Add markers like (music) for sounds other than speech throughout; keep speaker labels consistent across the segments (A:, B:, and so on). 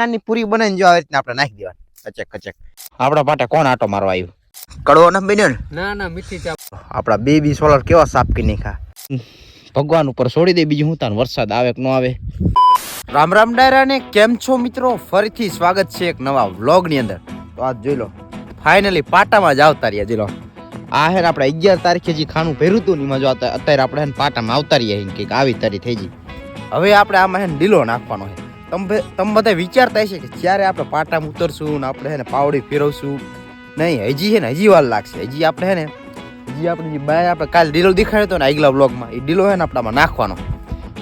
A: નાની પૂરી બનાવીને જો આવી રીતના આપણે નાખી દેવાની. કચક કચક આપણા પાટે કોણ આટો મારવા આવ્યું? કડવો ન બન્યો ને?
B: ના ના મીઠી ચા.
A: આપણા બેબી સોલર કેવા સાફ નહીં ખા ભગવાન ઉપર છોડી દે બીજું હું તાન વરસાદ આવે કે ન આવે? રામ રામ ડાયરા ને કેમ છો મિત્રો? ફરીથી સ્વાગત છે એક નવા વ્લોગની અંદર. તો આજ જોઈ લો ફાઇનલી પાટામાં જ આવતા રહ્યા જોઈ લો. આ હેર આપણે અગિયાર તારીખે જે ખાનું પહેર્યું હતું ને એમાં જો અત્યારે આપણે પાટામાં આવતા રહ્યા કંઈક આવી તારી થઈ ગઈ. હવે આપણે આમાં હે ડીલો નાખવાનો છે તમે તમે બધા વિચારતા હશે કે જ્યારે આપણે પાટામાં ઉતરશું ને આપણે હે ને પાવડી ફેરવશું. નહીં, હજી છે ને હજી વાર લાગશે. હજી આપણે હે ને હજી આપણે જે બાય આપણે કાલે ડીલો દેખાડ્યો હતો ને આગલા બ્લોગમાં એ ડીલો હે ને આપણામાં નાખવાનો.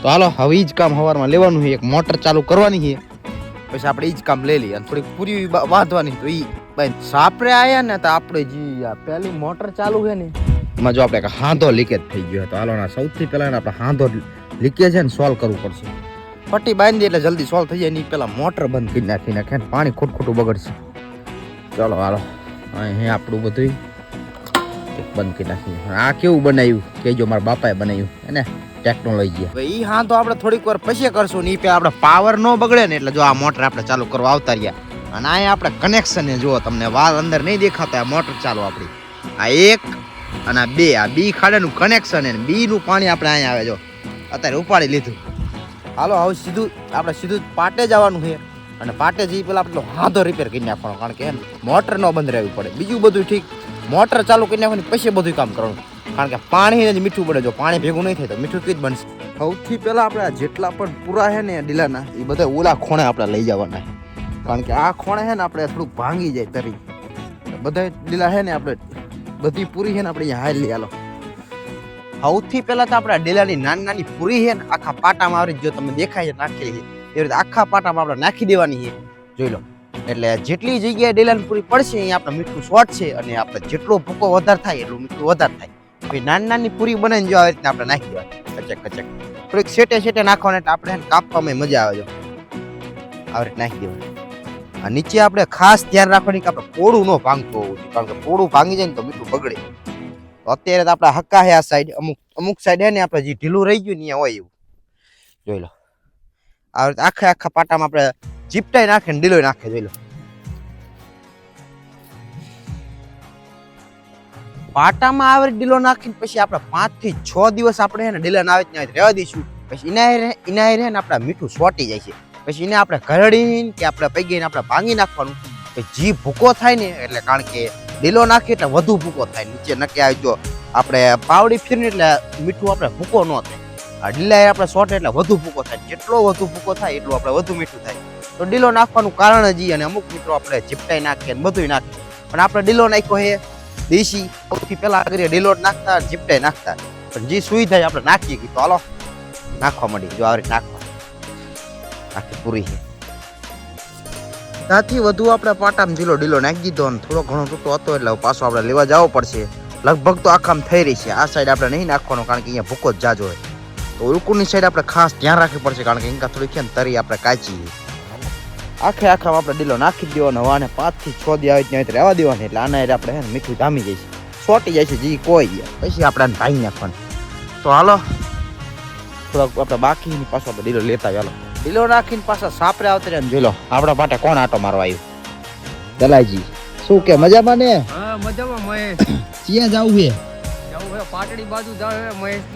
A: તો હાલો, હવે એ જ કામ સવારમાં લેવાનું છે. એક મોટર ચાલુ કરવાની છે. પછી આપણે એ જ કામ લઈ લઈએ અને થોડીક પૂરી વાંધવાની તો એ ભાઈ સાપરે આવ્યા ને તો આપણે જે આ પહેલી મોટર ચાલુ છે ને, એમાં જો આપણે હાંધો લીકેજ થઈ ગયો તો હાલો સૌથી પહેલાં આપણે હાંધો લીકેજ છે ને સોલ્વ કરવું પડશે. પટ્ટી બાંધી એટલે જલ્દી સોલ્વ થઈ જાય ને ઈ પેલા મોટર બંધ કરી નાખી નાખે પાણી ખોટ ખોટું બગડશે. ચાલો, હાલો. અહીં આપણું બધું બંધ કરી નાખ્યું આ કેવું બનાવ્યું? કેજો મારા બાપાએ બનાવ્યું. એને ટેકનોલોજી હવે એ હા તો આપણે થોડીક વાર પછી કરશું ને એ પે આપણે પાવર ન બગડે ને એટલે જો આ મોટર આપણે ચાલુ કરવા આવતા રહ્યા. અને અહીંયા આપણે કનેક્શન જુઓ, તમને વાલ અંદર નહીં દેખાતા, આ મોટર ચાલુ આપણી. આ એક અને આ બે, આ બી ખાડાનું કનેક્શન બી નું પાણી આપણે અહીંયા આવે, જો. અત્યારે ઉપાડી લીધું. હાલો, હવે સીધું આપણે સીધું પાટે જવાનું છે. અને પાટે જઈ પેલા આપણે હાથો રિપેર કરી નાખવાનો, કારણ કે મોટર ન બંધ રહેવી પડે. બીજું બધું ઠીક, મોટર ચાલુ કરી નાખવાની, પછી બધું કામ કરવાનું. કારણ કે પાણી જ મીઠું પડે, જો પાણી ભેગું નહીં થાય તો મીઠું જ બનશે? સૌથી પહેલાં આપણે જેટલા પણ પૂરા છે ને ડીલાના, એ બધા ઓલા ખોણે આપણે લઈ જવાના કારણ કે આ ખોણે છે ને આપણે થોડુંક ભાંગી જાય તરી. બધા ડીલા છે ને આપણે બધી પૂરી છે ને આપણે અહીંયા હાલ લઈ હાલો સૌથી પહેલા તો આપણા ડેલાની નાની નાની પૂરી છે ને આખા પાટામાં આવી જો તમે દેખાય છે, નાખેલી છે. એ રીતે આખા પાટામાં આપણે નાખી દેવાની છે. જોઈ લો. એટલે જેટલી જગ્યાએ ડેલાની પૂરી પડશે, અહીંયા આપણે મીઠું શોર્ટ છે અને આપણે જેટલો ભૂકો વધારે થાય, એટલું મીઠું વધારે થાય. પછી નાની નાની પૂરી બનાવીને જો આવી રીતે આપણે નાખી દેવાની. કચક કચક થોડીક સેટે સેટે નાખવાને, એટલે આપણે કાપવામાં મજા આવે જો. આવી રીતે નાખી દેવાની. આ નીચે આપણે ખાસ ધ્યાન રાખવાની કે આપણે પોળું ન ભાંગતું હોવું જોઈએ. કારણ કે પોળું ભાંગી જાય ને તો મીઠું બગડે. અત્યારે તો આપણા હક્કા હે આ સાઈડ અમુક અમુક સાઈડ હે ને આપણે જે ઢીલું રહી ગયું ને હોય એવું. જોઈ લો. આ આખે આખા પાટામાં આપણે ચીપટાઈ નાખે ને ઢીલો નાખે, જોઈ લો. પાટામાં આવે ડીલો નાખીને પછી આપણે પાંચથી છ દિવસ આપણે હે ને ડીલા ના આવે ત્યાં રહેવા દઈશું. પછી રહે ઇનાય રહે ને આપણે મીઠું સોટી જાય છે. પછી એને આપણે ઘરડીને કે આપણે પૈગીને આપણે ભાંગી નાખવાનું. પછી જી ભૂકો થાય ને, એટલે કારણ કે ડીલો નાખીએ એટલે વધુ ભૂકો થાય. નીચે નક્કી આવી જો આપણે પાવડી ફીરીને એટલે મીઠું આપણે ભૂકો ન થાય. આ ડીલા આપણે શોર્ટ એટલે વધુ ભૂકો થાય. જેટલો વધુ ભૂકો થાય, એટલું આપણે વધુ મીઠું થાય. તો ડીલો નાખવાનું કારણ જ અને અમુક મિત્રો આપણે ચીપટાઈ નાખીએ ને બધું નાખીએ પણ આપણે ડીલો નાખ્યો હે, દેશી. સૌથી પહેલાં કરીએ ડીલો નાખતા ચીપટાઈ નાખતા. પણ જે સુઈ થાય આપણે નાખીએ. તો હાલો, નાખવા માંડી જો આવી નાખવા. આખી પૂરી છે ત્યાંથી વધુ આપણે પાટામાં ઢીલો ઢીલો નાખી દીધો ને થોડો ઘણો તૂટો હતો એટલે પાછો આપણે લેવા જવો પડશે. લગભગ તો આખામ થઈ રહી છે. આ સાઈડ આપણે નહીં નાખવાનો કારણ કે અહીંયા ભૂકો જ જાજો હોય. તો ઉલકુની સાઈડ આપણે ખાસ ધ્યાન રાખવી પડશે કારણ કે અહીંયા થોડી છે ને તરી આપણે કાચી. આખે આખામાં આપણે ડીલો નાખી દેવાનો. હવે પાંચથી છ દી આવી ત્યાં રહેવા દેવાની. એટલે આના એટલે આપણે મીઠું જામી જાય છે. છોટી જાય છે જી કોઈ. પછી આપણે ભાઈ નાખવાનું. તો હાલો. થોડાક આપણે બાકી પાછો આપણે ડીલો લેતા ચાલો ડીલો નાખીને પાછા સાપરે આવતરે રહ્યા જોઈ લો આપણા માટે કોણ આટો મારવા આવ્યું? દલાજી શું કે મજામાં ને?
B: હા મજામાં મહેશ. (coughs)
A: ક્યાં જાવું છે?
B: જાવું હે પાટડી બાજુ જાવ હે મહેશ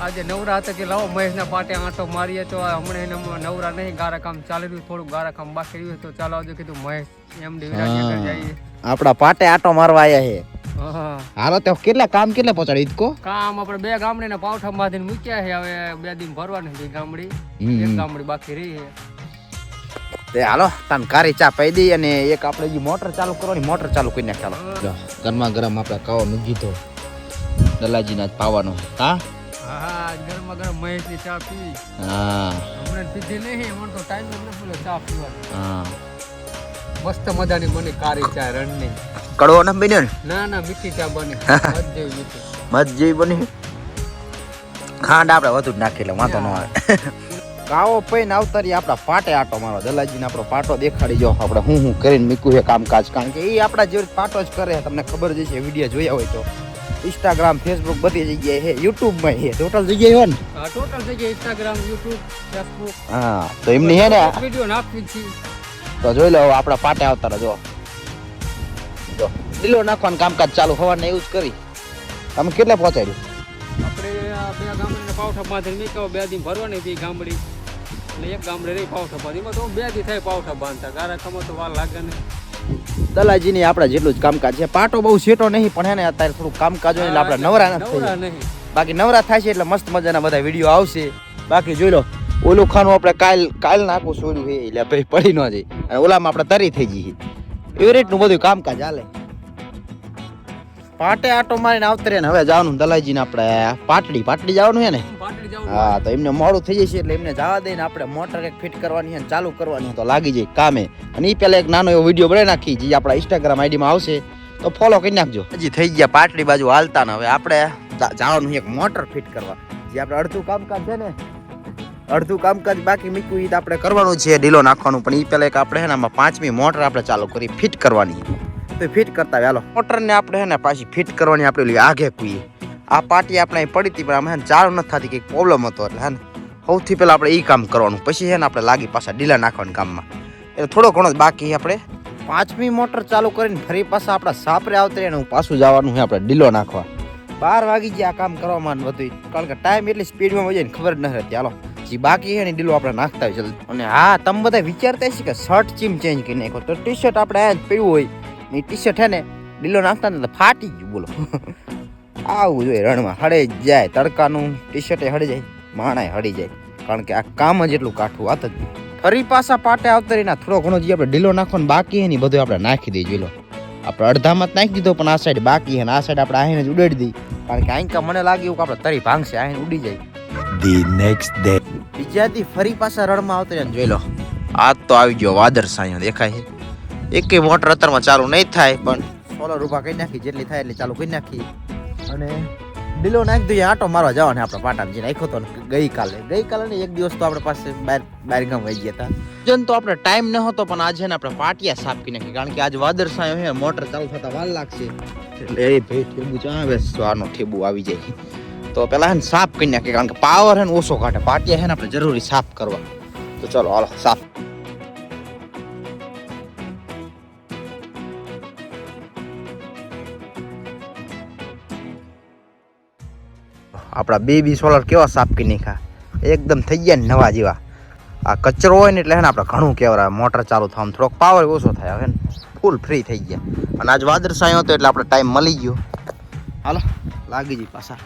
B: આજે નવરા હતા કે લાવો મહેશ ના પાટે આંટો મારીએ તો હમણાં એને નવરા નહીં ગારા કામ ચાલી રહ્યું થોડું ગારા કામ બાકી રહ્યું તો ચાલો આજે કીધું મહેશ એમ જઈએ.
A: આપણા પાટે આટો મારવા આવ્યા છે.
B: હા
A: હાલો તે કેટલા કામ કેટલા પહોંચાડી ઈદકો?
B: કામ આપણે બે ગામડી ને પાવઠા બાંધીને મૂક્યા છે. હવે બે દિન ભરવાની છે ગામડી. એક ગામડી બાકી રહી છે.
A: તે હાલો તને કારી ચા પાઈ દઈ અને એક આપણે જે મોટર ચાલુ કરવાની મોટર ચાલુ કરી નાખ ચાલો ગરમા ગરમ આપણે કાવો મૂકી દો દલાજીના પાવાનો હા
B: હા ગરમ ગરમા ગરમ મહેશની ચા પી.
A: હા.
B: હમણાં પીધી નહીં હમણાં તો ટાઈમ નથી ચા પીવાનો.
A: હા.
B: મસ્ત મજાની બની કારી ચા રણની.
A: કડવો ના બન્યો ને?
B: ના ના મીઠી ચા બની. મધ જેવી મીઠી.
A: મત જેવી બની? ખાંડ આપણે વધુ જ નાખી લે વાંધો ન આવે. કાવો પૈન આવતારી આપણા પાટે આટો મારો. દલાજીને આપણો પાટો દેખાડી જો. આપણે હું હું કરીને મીકું છે કામકાજ. કારણ કે એ આપણા જેવી પાટો જ કરે તમને ખબર જ છે વીડિયો જોયા હોય તો. ઇન્સ્ટાગ્રામ ફેસબુક બધી જગ્યાએ છે. યુટ્યુબમાં છે. ટોટલ જગ્યાએ હોય ને?
B: ટોટલ જગ્યાએ ઇન્સ્ટાગ્રામ યુટ્યુબ ફેસબુક
A: હા તો એમની હે ને
B: વીડિયો નાખવી છે.
A: તો જોઈ લો આપણા પાટે આવતા રહો જો. જો ડીલો નાખવાનું કામકાજ ચાલુ હોવાને એવું જ કરી. તમે કેટલે પહોંચાડ્યું?
B: આપણે બે ગામડીને પાવઠા બાંધી મેં કહો બે દી ભરવાની હતી ગામડી. એટલે એક ગામડે રહી પાવઠા બાંધી એમાં તો બે દી થાય પાવઠા બાંધતા ગારા ખમો તો વાર લાગે ને.
A: દલાજીની આપણે જેટલું જ કામકાજ છે. પાટો બહુ સેટો નહીં પણ એને અત્યારે થોડું કામકાજ હોય એટલે આપણે નવરા નથી
B: નહીં.
A: બાકી નવરા થાય છે એટલે મસ્ત મજાના બધા વીડિયો આવશે. બાકી જોઈ લો ઓલું ખાનું આપણે કાલ કાલ નાખું છોડ્યું છે એટલે ભાઈ પડી ન જાય. અને ઓલામાં આપણે તરી થઈ જઈએ. એવી રીતનું બધું કામકાજ હાલે. પાટે આટો મારીને આવતરે ને હવે જવાનું દલાઈજીને આપણે પાટડી પાટડી જવાનું છે ને? હા તો એમને મોડું થઈ જશે એટલે એમને જવા દઈને આપણે મોટર એક ફિટ કરવાની છે ચાલુ કરવાની તો લાગી જાય કામે. અને એ પહેલાં એક નાનો એવો વીડિયો બનાવી નાખી જે આપણા ઇન્સ્ટાગ્રામ આઈડીમાં આવશે. તો ફોલો કરી નાખજો. હજી થઈ ગયા પાટડી બાજુ હાલતા ને હવે આપણે જવાનું એક મોટર ફિટ કરવા. જે આપણે અડધું કામકાજ છે ને અડધું કામકાજ બાકી મૂક્યું એ આપણે કરવાનું છે, ઢીલો નાખવાનું. પણ એ પહેલાં એક આપણે છે ને આમાં પાંચમી મોટર આપણે ચાલુ કરી, ફિટ કરવાની. તો ફિટ કરતા હાલો. મોટરને આપણે છે ને પાછી ફિટ કરવાની આપણે ઓલી આગે કુઈએ. આ પાટી આપણે પડી હતી, પણ આમાં હે ને ચાલુ નથી થતી, કંઈક પ્રોબ્લેમ હતો એટલે હે ને સૌથી પહેલાં આપણે એ કામ કરવાનું. પછી છે ને આપણે લાગી પાછા ઢીલા નાખવાનું કામમાં. એટલે થોડો ઘણો જ બાકી આપણે. પાંચમી મોટર ચાલુ કરીને ફરી પાછા આપણા સાપરે આવતરી અને હું પાછું જવાનું છે આપણે ઢીલો નાખવા. બાર વાગી ગયા કામ કરવામાં બધું કારણ કે ટાઈમ એટલી સ્પીડમાં વજે ને ખબર જ ન રહેતી. હાલો. જે બાકી છે ને ડીલો આપણે નાખતા હોય અને હા, તમે બધા વિચારતા હશે કે શર્ટ ચીમ ચેન્જ કરી નાખો તો ટી શર્ટ આપણે આ જ પીવું હોય. ને ટી શર્ટ હે ને ડીલો નાખતા ને ફાટી ગયું, બોલો. આવું જોઈએ રણમાં. હળે જાય તડકાનું. ટી શર્ટે હળી જાય. માણાય હળી જાય. કારણ કે આ કામ જ એટલું કાઠું વાત જ. ફરી પાછા પાટે આવતરીને થોડો ઘણો જે આપણે ઢીલો નાખવાનો બાકી હે ને બધું આપણે નાખી દઈએ જોઈ લો આપણે અડધામાં જ નાખી દીધો, પણ આ સાઈડ બાકી હે આ સાઈડ આપણે આહીને જ ઉડાડી દઈએ. કારણ કે અહીં મને લાગે એવું કે આપણે તરી ભાંગશે, આહીને ઉડી જાય.
C: The next day.
A: બીજાથી ફરી પાછા રણમાં આવતરીને જોઈ લો. આજ તો આવી ગયો વાદર સાયો દેખાય છે. એકેય મોટર અત્યારમાં ચાલુ નહીં થાય પણ સોલર ઊભા કરી નાખી જેટલી થાય એટલી ચાલુ કરી નાખી. અને બિલો નાખી દઈએ આટો મારવા જવાને આપણે પાટામાં જે નાખ્યો તો ને ગઈકાલે. ગઈકાલે ને એક દિવસ તો આપણે પાસે બહાર બહાર ગામ વહી ગયા હતા. જન તો આપણે ટાઈમ ન હતો પણ આજે ને આપણે પાટિયા સાફ કરી નાખી કારણ કે આજે વાદર સાયો છે મોટર ચાલુ થતા વાર લાગશે. એટલે એ ભાઈ ઠેબુ ચાવે આનો ઠેબુ આવી જાય. તો પેલા હે સાફ કરી નાખીએ, કારણ કે પાવર હે ને ઓછો કાઢે. પાટિયા હે ને આપણે જરૂરી સાફ કરવા. તો ચલો, હાલો, સાફ. આપણા બે બી સોલર કેવા સાફ કરી નાખ્યા? એકદમ થઈ ગયા ને નવા જેવા. આ કચરો હોય ને એટલે ને આપણે ઘણું કહેવાય. મોટર ચાલુ થવાનું થોડોક પાવર ઓછો થાય. હવે ને ફૂલ ફ્રી થઈ ગયા. અને આજ વાદળ સાયો હતો એટલે આપણે ટાઈમ મળી ગયો. હાલો, લાગી જઈ પાછા.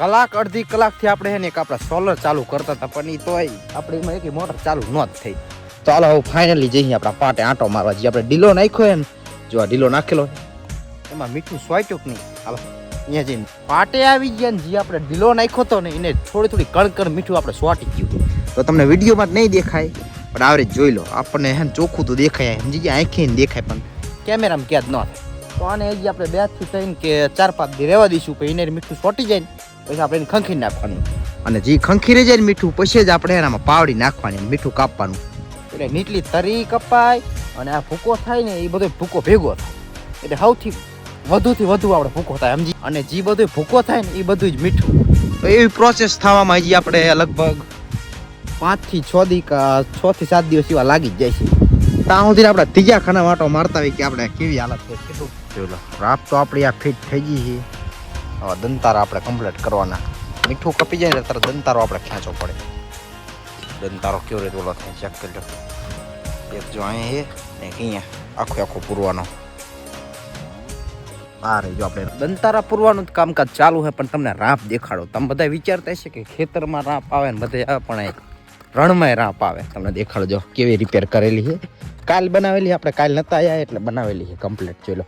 A: કલાક, અડધી કલાકથી આપણે એક આપણા સોલર ચાલુ કરતા હતા, પણ એ તોય આપણે એમાં એક મોટર ચાલુ ન જ થઈ. તો હાલો, હવે ફાઇનલી જઈએ આપણા પાટે આંટો મારવા. જે આપણે ઢીલો નાખ્યો એમ જો આ ઢીલો નાખેલો એમાં મીઠું સ્વાચ્યું કે નહીં? હાલો, અહીંયા જઈને. પાટે આવી ગયા ને, જે આપણે ઢીલો નાખ્યો હતો ને, એને થોડી થોડી કણ કણ મીઠું આપણે સ્વાટી ગયું. તો તમને વિડીયોમાં જ નહીં દેખાય, પણ આવરે જોઈ લો, આપણને હે ચોખ્ખું તો દેખાય સમજી ગયા? આંખે દેખાય પણ કેમેરામાં ક્યાં જ ન થાય. તો આને હજી આપણે બેથી ત્રણ કે ચાર પાંચ દી રહેવા દઈશું કે એને મીઠું સોટી જાય ને. પછી આપણે એને ખંખી નાખવાનું. અને જે ખંખી રહી જાય ને મીઠું પછી જ આપણે એનામાં પાવડી નાખવાની મીઠું કાપવાનું. એટલે નીટલી તરી કપાય અને આ ભૂકો થાય ને એ બધો ભૂકો ભેગો થાય. એટલે સૌથી વધુથી વધુ આપણે ભૂકો થાય સમજી? અને જે બધું ભૂકો થાય ને એ બધું જ મીઠું. તો એવી પ્રોસેસ થવામાં હજી આપણે લગભગ પાંચથી છ દી છ થી સાત દિવસ એવા લાગી જ જાય છે. ત્યાં સુધી આપણે ત્રીજા ખાના વાટો મારતા હોય કે આપણે કેવી હાલત છે? કેટલું રાત તો આપણી આ ફિટ થઈ ગઈ છે. હવે દંતારા આપણે કમ્પ્લીટ કરવાના. મીઠું કપી જાય ને તારે દંતારો આપણે ખેંચવો પડે. દંતારો કેવો રીતે ઓલો થાય ચેક કરી લો. એક જો અહીંયા છે ને અહીંયા. આખો આખો પૂરવાનો. આ રહી જો આપણે. દંતારા પૂરવાનું જ કામકાજ ચાલુ છે, પણ તમને રાપ દેખાડો. તમે બધા વિચારતા હશે કે ખેતરમાં રાપ આવે ને બધે આવે પણ રણમાં રાપ આવે. તમને દેખાડજો કેવી રિપેર કરેલી છે. કાલ બનાવેલી આપણે કાલ નતા આવ્યા એટલે બનાવેલી છે કમ્પ્લીટ જોઈ લો.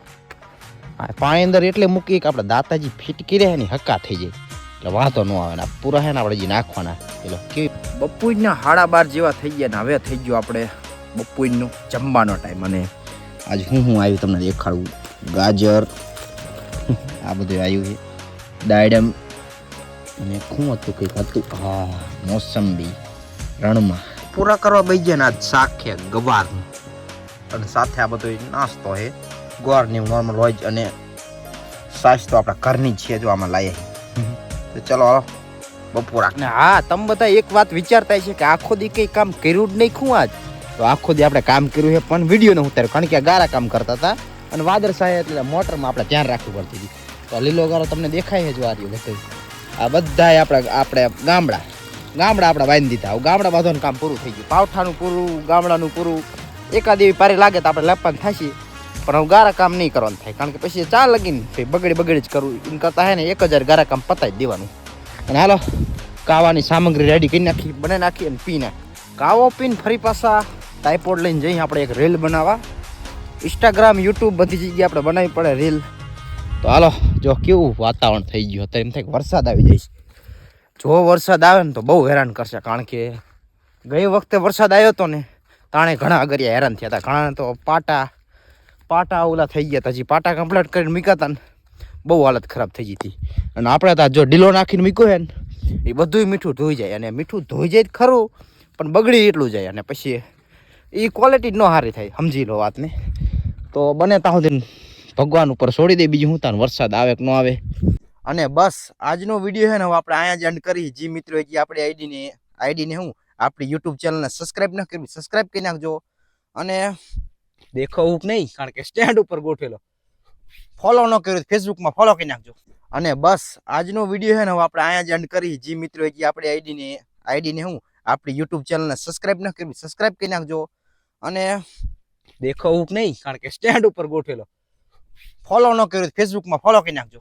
A: પાણી અંદર એટલે મૂકી કે આપણે દાતાજી ફિટ રહે ને હક્કા થઈ જાય. એટલે વાંધો ન આવે ને પૂરા હે ને આપણે જે નાખવાના. એટલે કે બપોરના હાડા બાર જેવા થઈ ગયા ને હવે થઈ ગયો આપણે બપોરનો જમવાનો ટાઈમ અને આજે હું હું આવ્યું તમને દેખાડું. ગાજર, આ બધું આવ્યું છે. ડાયડમ અને શું હતું કંઈક હતું? હા, મોસંબી, રણમાં. પૂરા કરવા બેજે ને આજ શાક છે ગવારનું. અને સાથે આ બધો નાસ્તો છે. ગોળની નોર્મલ હોય અને સાસ તો આપણા ઘરની જ છે જો આમાં લાવીએ તો ચલો હાલો, બપોરા હા, તમે બધા એક વાત વિચારતા છે કે આખો દી કંઈ કામ કર્યું જ નહીં ખું આજ તો આખો દી આપણે કામ કર્યું છે પણ વીડિયો ન ઉતાર્યો. કારણ કે ગારા કામ કરતા હતા. અને વાદળ સાહેબ એટલે મોટરમાં આપણે ધ્યાન રાખવું પડતી હતી. તો લીલો ગારો તમને દેખાય છે જો આ રહ્યો આ બધાય આપણે આપણે ગામડા. ગામડા આપણે બાંધી દીધા. ગામડા બાંધવાનું કામ પૂરું થઈ ગયું. પાવઠાનું પૂરું, ગામડાનું પૂરું. એકાદ એવી પારી લાગે તો આપણે લેપવાનું થશે. પણ હું ગારા કામ નહીં કરવાનું થાય, કારણ કે પછી ચા લગીને બગડી બગડી જ કરવું એમ કરતા હે ને એક હજાર ગારા કામ પતાવી દેવાનું. અને હાલો, કાવાની સામગ્રી રેડી કરી નાખી બનાવી નાખી અને પી નાખી. કાવો પીને ફરી પાછા ટાઈપોડ લઈને જઈ આપણે એક રીલ બનાવવા. ઇન્સ્ટાગ્રામ યુટ્યુબ બધી જગ્યાએ આપણે બનાવવી પડે રીલ તો હાલો, જો કેવું વાતાવરણ થઈ ગયું, અત્યારે એમ થાય વરસાદ આવી જાય જો વરસાદ આવે ને તો બહુ હેરાન કરશે, કારણ કે ગઈ વખતે વરસાદ આવ્યો હતો ને, તાણે ઘણા અગરિયા હેરાન થયા હતા. ઘણા તો પાટા પાટા ઓલા થઈ ગયા હતા જે પાટા કમ્પ્લીટ કરીને મૂક્યા હતા ને બહુ હાલત ખરાબ થઈ હતી. અને આપણે ત્યાં જો ઢીલો નાખીને મૂક્યો હે ને, એ બધુંય મીઠું ધોઈ જાય. અને મીઠું ધોઈ જાય ખરું, પણ બગડી એટલું જાય. અને પછી એ ક્વોલિટી ન સારી થાય, સમજી લો વાતને. તો બને ત્યાં સુધી ભગવાન ઉપર છોડી દે, બીજું હું તાન વરસાદ આવે કે ન આવે. અને બસ, આજનો વીડિયો છે ને હવે આપણે અહીંયા જ એન્ડ કરી. જે મિત્રો જે આપણી આઈડીને આઈડીને હું, આપણી યુટ્યુબ ચેનલને સબસ્ક્રાઈબ ન કરવી સબસ્ક્રાઈબ કરી નાખજો. અને દેખાવું નહીં? કારણ કે સ્ટેન્ડ ઉપર ગોઠવેલો. ફોલો ન કર્યું ફેસબુકમાં ફોલો કરી નાખજો. અને બસ, આજનો વીડિયો છે ને હવે આપણે અહીંયા જ એન્ડ કરી. જે મિત્રો જે આપણી આઈડીને આઈડીને હું આપણી યુટ્યુબ ચેનલને સબસ્ક્રાઈબ ન કરવી સબસ્ક્રાઈબ કરી નાખજો. અને દેખાવું નહીં? કારણ કે સ્ટેન્ડ ઉપર ગોઠવેલો. ફોલો ન કર્યું ફેસબુકમાં ફોલો કરી નાખજો.